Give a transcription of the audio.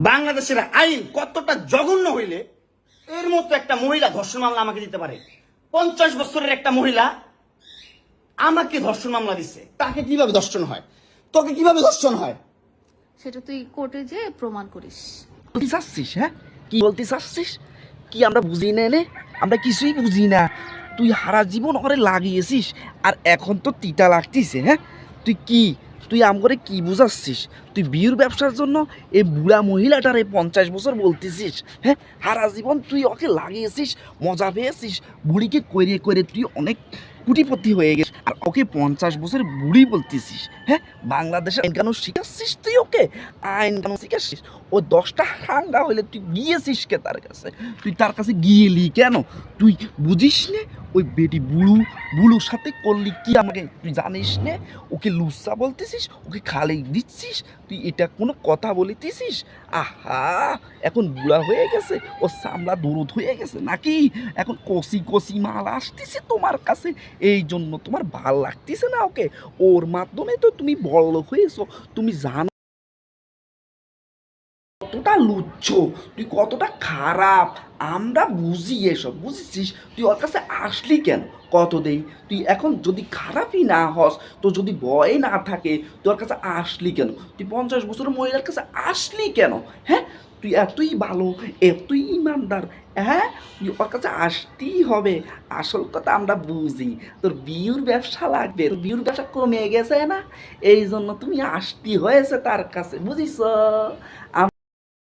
বাংলাদেশের আইন কতটা জঘন্য হইলে এর মতো একটা মহিলা ধর্ষণ মামলা আমাকে দিতে পারে। পঞ্চাশ বছরের একটা মহিলা আমাকে ধর্ষণ মামলা দিচ্ছে তাকে কীভাবে ধর্ষণ হয়? তোকে কীভাবে ধর্ষণ হয়? সেটা তুই কোর্টে যে প্রমাণ করিস। বলতে চাচ্ছিস হ্যাঁ? কি বলতে চাচ্ছিস? কি আমরা বুঝি না এনে? আমরা কিছুই বুঝি না। তুই হারা জীবন ওরে লাগিয়েছিস আর এখন তো তিতা লাগতিছে হ্যাঁ? তুই কি তুই আম করে কি বুঝাচ্ছিস? তুই বিয়ের ব্যবসার জন্য এই বুড়া মহিলাটার মহিলাটারে পঞ্চাশ বছর বলতেছিস হ্যাঁ? হারা জীবন তুই ওকে লাগিয়েছিস, মজা পেয়েছিস, বুড়িকে করে করে তুই অনেক কুটিপতি হয়ে গেছিস, আর ওকে পঞ্চাশ বছর বুড়ি বলতেছিস হ্যাঁ? বাংলাদেশের আইন কানুন শিখাচ্ছিস তুই ওকে? আইন কানুন শিখাচ্ছিস? ও দশটা হাঙ্গা হইলে তুই গিয়েছিস কে তার কাছে? তুই তার কাছে গিয়েলি কেন? তুই বুঝিস নে ওই বেটি বুড়ু বুড়ুর সাথে করলি কি আমাকে? তুই জানিস নে, ওকে লুসা বলতেছিস, ওকে খালি দিচ্ছিস, তুই এটা কোনো কথা বলিতেছিস? আহা, এখন বুড়া হয়ে গেছে ও সামলা দরদ হয়ে গেছে নাকি? এখন কষি কষি মাল আসতেছে তোমার কাছে এই জন্য তোমার ভালো লাগতেছে না ওকে? ওর মাধ্যমে তো তুমি বড় হয়েছো, তুমি জানো কতটা লুচ্ছ, তুই কতটা খারাপ, আমরা বুঝি এসব, বুঝেছিস? তুই ওর কাছে আসলি কেন? কত দেই তুই এখন যদি খারাপই না হস, তো যদি ভয় না থাকে, তুই ওর কাছে আসলি কেন? তুই পঞ্চাশ বছরের মহিলার কাছে আসলি কেন? হ্যাঁ? তুই এতই ভালো, এতই ইমানদার হ্যাঁ? তুই ওর কাছে আসতেই হবে। আসল কথা আমরা বুঝি। তোর বিউর ব্যবসা লাগবে, তোর বিউর ব্যবসা কমে গেছে না? এই জন্য তুমি আসতে হয়েছে তার কাছে, বুঝিস?